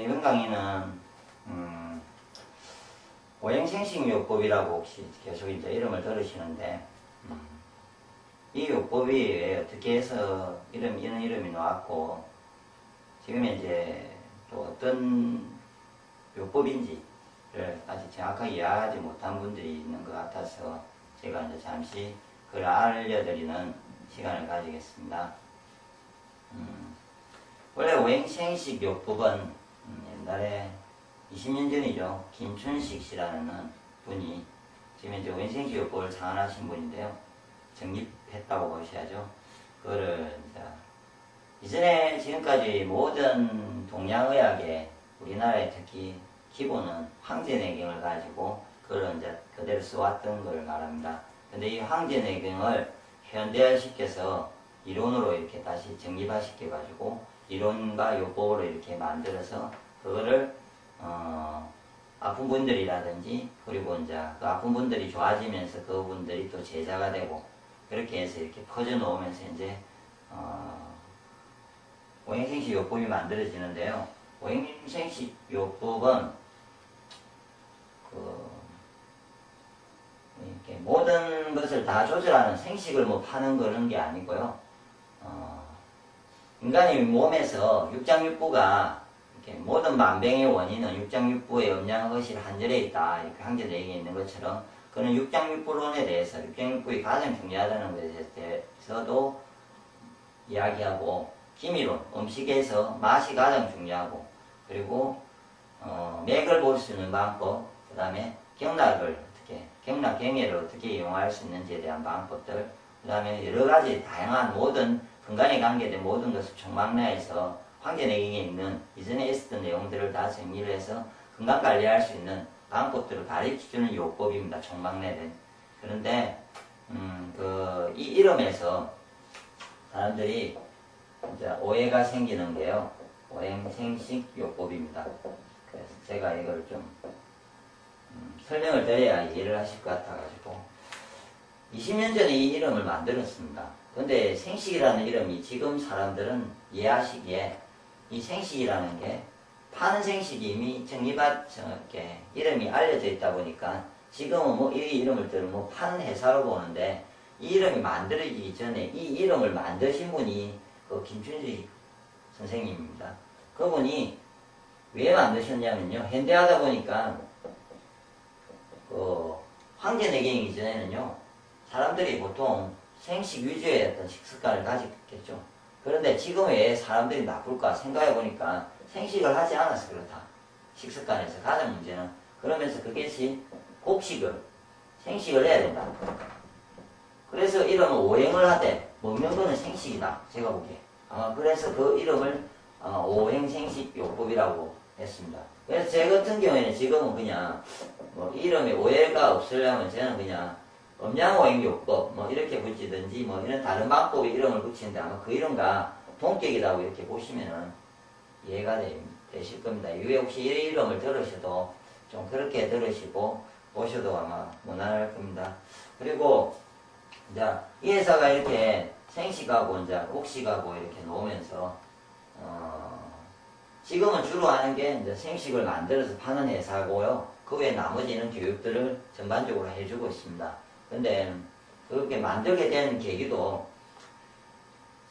이번 강의는 음, 오행생식요법이라고 혹시 계속 이제 이름을 들으시는데 음, 이 요법이 어떻게 해서 이름 이런 이름이 나왔고 지금 이제 또 어떤 요법인지를 아직 정확하게 이해하지 못한 분들이 있는 것 같아서 제가 이제 잠시 그걸 알려드리는 시간을 가지겠습니다. 음, 원래 오행생식 요법은 음, 옛날에 20년 전이죠. 김춘식 씨라는 분이 지금 이제 오행생식 요법을 창안하신 분인데요. 정립했다고 보셔야죠. 그거를 이제 이전에 지금까지 모든 동양의학에 우리나라에 특히 기본은 황제내경을 가지고 그걸 이제 그대로 써왔던 걸 말합니다. 근데 이 황제내경을 현대화시켜서 이론으로 이렇게 다시 정립화시켜가지고 이론과 요법으로 이렇게 만들어서 그거를 어, 아픈 분들이라든지 그리고 이제 그 아픈 분들이 좋아지면서 그분들이 또 제자가 되고 그렇게 해서 이렇게 퍼져 놓으면서 이제 어, 오행생식 요법이 만들어지는데요. 오행생식 요법은 그 이렇게 모든 것을 다 조절하는 생식을 뭐 파는 그런 게 아니고요. 어, 인간의 몸에서 육장육부가 모든 만병의 원인은 육장육부의 음양의실 한절에 있다. 이렇게 항제도 얘기 있는 것처럼 그는 육장육부론에 대해서 육장육부가 가장 중요하다는 것에 대해서도 이야기하고 기미론, 음식에서 맛이 가장 중요하고 그리고 어, 맥을 볼 수 있는 방법, 그 다음에 경락을 어떻게, 경락 경애를 어떻게 이용할 수 있는지에 대한 방법들, 그 다음에 여러 가지 다양한 모든 근간에 관계된 모든 것을 총망라해서 황제내경에 있는 이전에 있었던 내용들을 다 정리를 해서 건강 관리할 수 있는 방법들을 가르쳐주는 요법입니다. 총망라된. 그런데 음, 그, 이 이름에서 사람들이 이제 오해가 생기는 게요. 오행생식 요법입니다. 그래서 제가 이걸 좀 음, 설명을 드려야 이해를 하실 것 같아가지고 20년 전에 이 이름을 만들었습니다. 근데 생식이라는 이름이 지금 사람들은 이해하시기에 이 생식이라는 게 파는 생식이 이미 정리받 게 이름이 알려져 있다 보니까 지금은 뭐 이 이름을 들으면 뭐 파는 회사로 보는데 이 이름이 만들어지기 전에 이 이름을 만드신 분이 그 김춘식 선생님입니다. 그분이 왜 만드셨냐면요. 현대하다 보니까 그 황제 내경 이전에는요. 사람들이 보통 생식 위주의 어떤 식습관을 가졌겠죠. 그런데 지금 왜 사람들이 나쁠까 생각해 보니까 생식을 하지 않아서 그렇다. 식습관에서 가장 문제는 그러면서 그것이 곡식을 생식을 해야 된다. 그래서 이름을 오행을 하되 먹는 거는 생식이다. 제가 보기에. 어, 그래서 그 이름을 어, 오행생식 요법이라고 했습니다. 그래서 제 같은 경우에는 지금은 그냥 뭐 이름에 오해가 없으려면 저는 그냥 음양오행 요법 뭐 이렇게 붙이든지 뭐 이런 다른 방법의 이름을 붙이는데 아마 그 이름과 동격이라고 이렇게 보시면은 이해가 되, 되실 겁니다. 이후에 혹시 이 이름을 들으셔도 좀 그렇게 들으시고 보셔도 아마 무난할 겁니다. 그리고 이제 이 회사가 이렇게 생식하고 이제 옥식하고 이렇게 놓으면서 어 지금은 주로 하는 게 이제 생식을 만들어서 파는 회사고요. 그 외에 나머지는 교육들을 전반적으로 해주고 있습니다. 근데 그렇게 만들게 된 계기도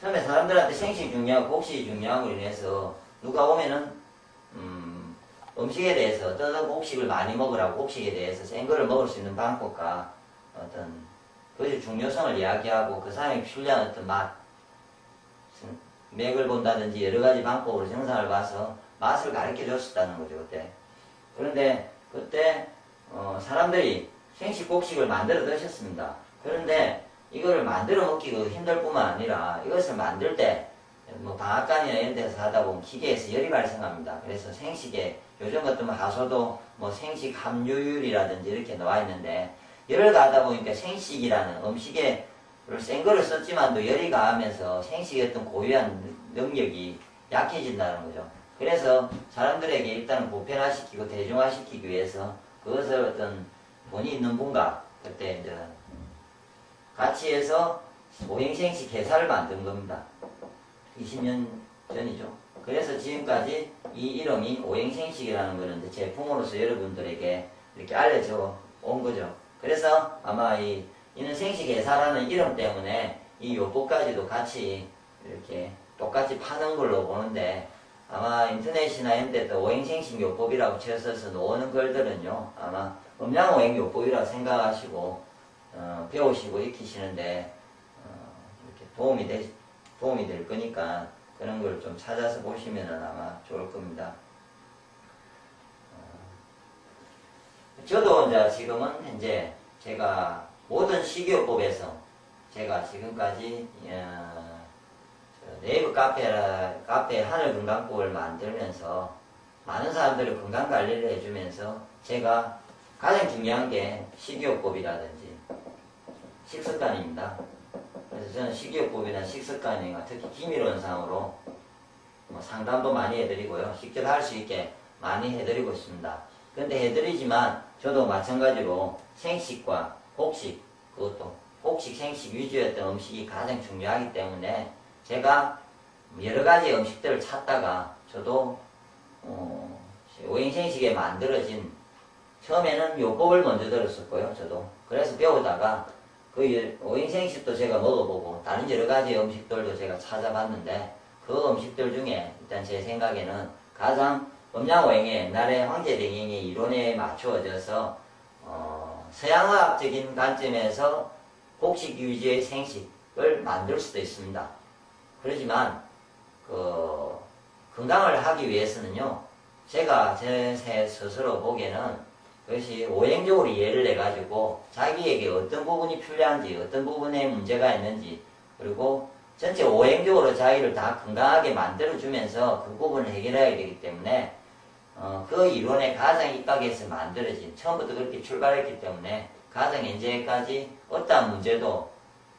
처음에 사람들한테 생식 중요하고 곡식이 중요함으로 인해서 누가 오면은 음, 음식에 대해서 어떤 곡식을 많이 먹으라고 곡식에 대해서 센 거를 먹을 수 있는 방법과 어떤 그 중요성을 이야기하고 그 사람이 필요한 어떤 맛, 맥을 본다든지 여러 가지 방법으로 정상을 봐서 맛을 가르쳐 줬었다는 거죠, 그때. 그런데 그때 어, 사람들이 생식 곡식을 만들어 드셨습니다. 그런데 이거를 만들어 먹기가 힘들 뿐만 아니라 이것을 만들 때 뭐 방앗간이나 이런 데서 하다 보면 기계에서 열이 발생합니다. 그래서 생식에 요즘 같은 하소도 뭐 생식 함유율이라든지 이렇게 나와 있는데 열을 가하다 보니까 생식이라는 음식에 센 거를 썼지만도 열이 가하면서 생식의 어떤 고유한 능력이 약해진다는 거죠. 그래서 사람들에게 일단 보편화시키고 대중화시키기 위해서 그것을 어떤 돈이 있는 분과 그때 이제 같이 해서 오행생식 회사를 만든 겁니다. 20년 전이죠. 그래서 지금까지 이 이름이 오행생식이라는 거는 제품으로서 여러분들에게 이렇게 알려져 온 거죠. 그래서 아마 이 이는 생식회사라는 이름 때문에 이 요법까지도 같이 이렇게 똑같이 파는 걸로 보는데 아마 인터넷이나 이런 데도 오행생식 요법이라고 쳐서 놓는 글들은요 아마 음양오행요법이라고 생각하시고 어, 배우시고 익히시는데 어, 이렇게 도움이 되, 도움이 될 거니까 그런 걸 좀 찾아서 보시면 아마 좋을 겁니다. 어, 저도 이제 지금은 현재 제가 모든 식이요법에서 제가 지금까지 어, 네이버 카페라, 카페 하늘건강법을 만들면서 많은 사람들이 건강관리를 해주면서 제가 가장 중요한 게 식이요법이라든지 식습관입니다. 그래서 저는 식이요법이나 식습관이나 특히 기밀원상으로 뭐 상담도 많이 해드리고요. 직접 할수 있게 많이 해드리고 있습니다. 근데 해드리지만 저도 마찬가지로 생식과 곡식 그것도 곡식 생식 위주였던 음식이 가장 중요하기 때문에 제가 여러 가지 음식들을 찾다가 저도 어, 오행생식에 만들어진 처음에는 요법을 먼저 들었었고요. 저도 그래서 배우다가 그 오행생식도 제가 먹어보고 다른 여러 가지 음식들도 제가 찾아봤는데 그 음식들 중에 일단 제 생각에는 가장 음양오행의 옛날에 황제대행의 이론에 맞추어져서 어, 서양화학적인 관점에서 곡식 유지의 생식을 만들 수도 있습니다. 그렇지만 그 건강을 하기 위해서는요. 제가 제 스스로 보기에는 그것이 오행적으로 이해를 해가지고 자기에게 어떤 부분이 필요한지 어떤 부분에 문제가 있는지 그리고 전체 오행적으로 자기를 다 건강하게 만들어주면서 그 부분을 해결해야 되기 때문에 어, 그 이론에 가장 입각해서 만들어진 처음부터 그렇게 출발했기 때문에 가장 현재까지 어떠한 문제도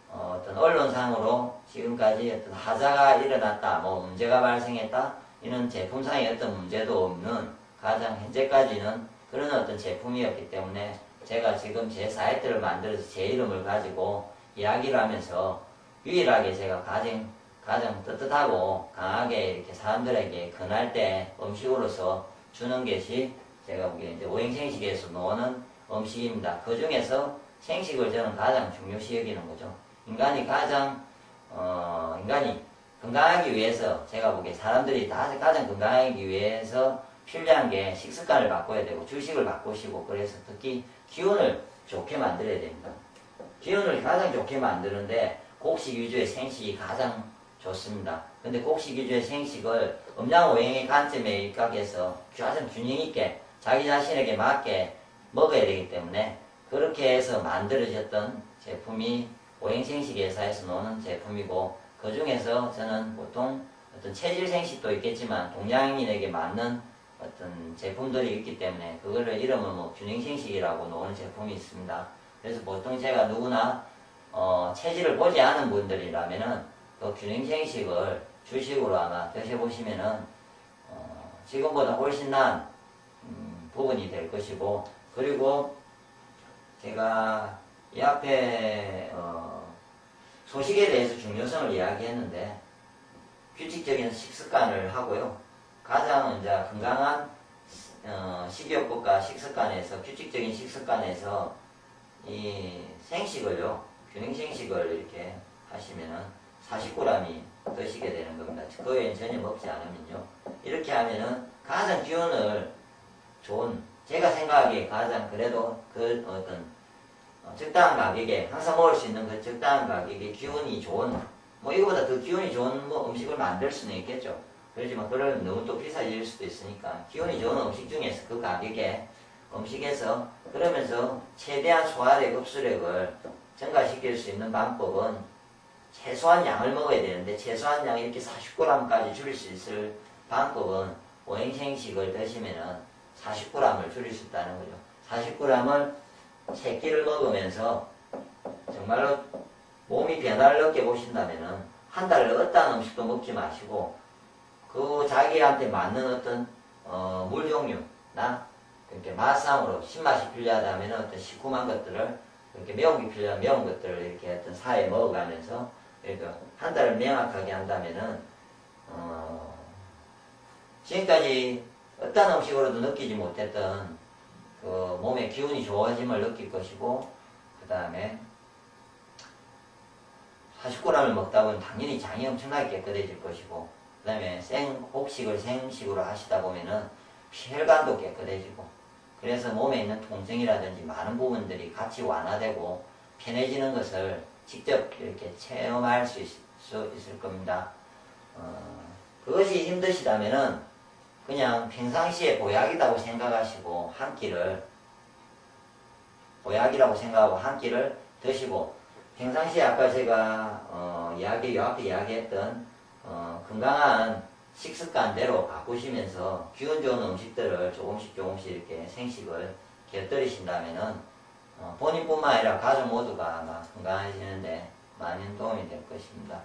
어, 떤 언론상으로 지금까지 어떤 하자가 일어났다 뭐 문제가 발생했다 이런 제품상의 어떤 문제도 없는 가장 현재까지는 그런 어떤 제품이었기 때문에 제가 지금 제 사이트를 만들어서 제 이름을 가지고 이야기를 하면서 유일하게 제가 가장, 가장 떳떳하고 강하게 이렇게 사람들에게 권할 때 음식으로서 주는 것이 제가 보기에 이제 오행생식에서 노는 음식입니다. 그 중에서 생식을 저는 가장 중요시 여기는 거죠. 인간이 가장, 어, 인간이 건강하기 위해서 제가 보기에 사람들이 다 가장 건강하기 위해서 필요한 게 식습관을 바꿔야 되고 주식을 바꾸시고 그래서 특히 기운을 좋게 만들어야 됩니다. 기운을 가장 좋게 만드는데 곡식 위주의 생식이 가장 좋습니다. 근데 곡식 위주의 생식을 음양오행의 관점에 입각해서 가장 균형 있게 자기 자신에게 맞게 먹어야 되기 때문에 그렇게 해서 만들어졌던 제품이 오행생식 회사에서 노는 제품이고 그 중에서 저는 보통 어떤 체질 생식도 있겠지만 동양인에게 맞는 어떤 제품들이 있기 때문에 그거를 이름은 뭐 균형생식이라고 놓은 제품이 있습니다. 그래서 보통 제가 누구나 어, 체질을 보지 않은 분들이라면은 그 균형생식을 주식으로 아마 드셔보시면은 어, 지금보다 훨씬 난 음, 부분이 될 것이고 그리고 제가 이 앞에 어, 소식에 대해서 중요성을 이야기했는데 규칙적인 식습관을 하고요. 가장 이제 건강한 어, 식이요법과 식습관에서 규칙적인 식습관에서 이 생식을요 균형 생식을 이렇게 하시면은 40g이 드시게 되는 겁니다. 그 외엔 전혀 먹지 않으면요 이렇게 하면은 가장 기운을 좋은 제가 생각하기에 가장 그래도 그 어떤 어, 적당한 가격에 항상 먹을 수 있는 그 적당한 가격에 기운이 좋은 뭐 이거보다 더 기운이 좋은 뭐 음식을 만들 수는 있겠죠. 그렇지만 그러면 너무 또 비싸질 수도 있으니까 기운이 좋은 음식 중에서 그 가격에 음식에서 그러면서 최대한 소화력, 흡수력을 증가시킬 수 있는 방법은 최소한 양을 먹어야 되는데 최소한 양 이렇게 40g까지 줄일 수 있을 방법은 오행생식을 드시면은 40g을 줄일 수 있다는 거죠. 40g을 세 끼를 먹으면서 정말로 몸이 변화를 느껴 보신다면은 한 달을 어떠한 음식도 먹지 마시고 그 자기한테 맞는 어떤 어, 물 종류나 이렇게 맛상으로 신맛이 필요하다면 어떤 시큼한 것들을 이렇게 매운 게 필요한 매운 것들을 이렇게 어떤 사이에 먹어가면서 그러니까 한 달을 명확하게 한다면은 어, 지금까지 어떤 음식으로도 느끼지 못했던 그 몸의 기운이 좋아짐을 느낄 것이고 그 다음에 하식고람을 먹다 보면 당연히 장이 엄청나게 깨끗해질 것이고 그 다음에 생혹식을 생식으로 하시다 보면은 혈관도 깨끗해지고 그래서 몸에 있는 통증이라든지 많은 부분들이 같이 완화되고 편해지는 것을 직접 이렇게 체험할 수, 있, 수 있 을 겁니다. 어, 그것이 힘드시다면은 그냥 평상시에 보약이라고 생각하시고 한 끼를 보약이라고 생각하고 한 끼를 드시고 평상시에 아까 제가 어, 이야기 요 앞에 이야기했던 어, 건강한 식습관대로 바꾸시면서 기운 좋은 음식들을 조금씩 조금씩 이렇게 생식을 곁들이신다면은 어, 본인뿐만 아니라 가족 모두가 막 건강해지는데 많은 도움이 될 것입니다.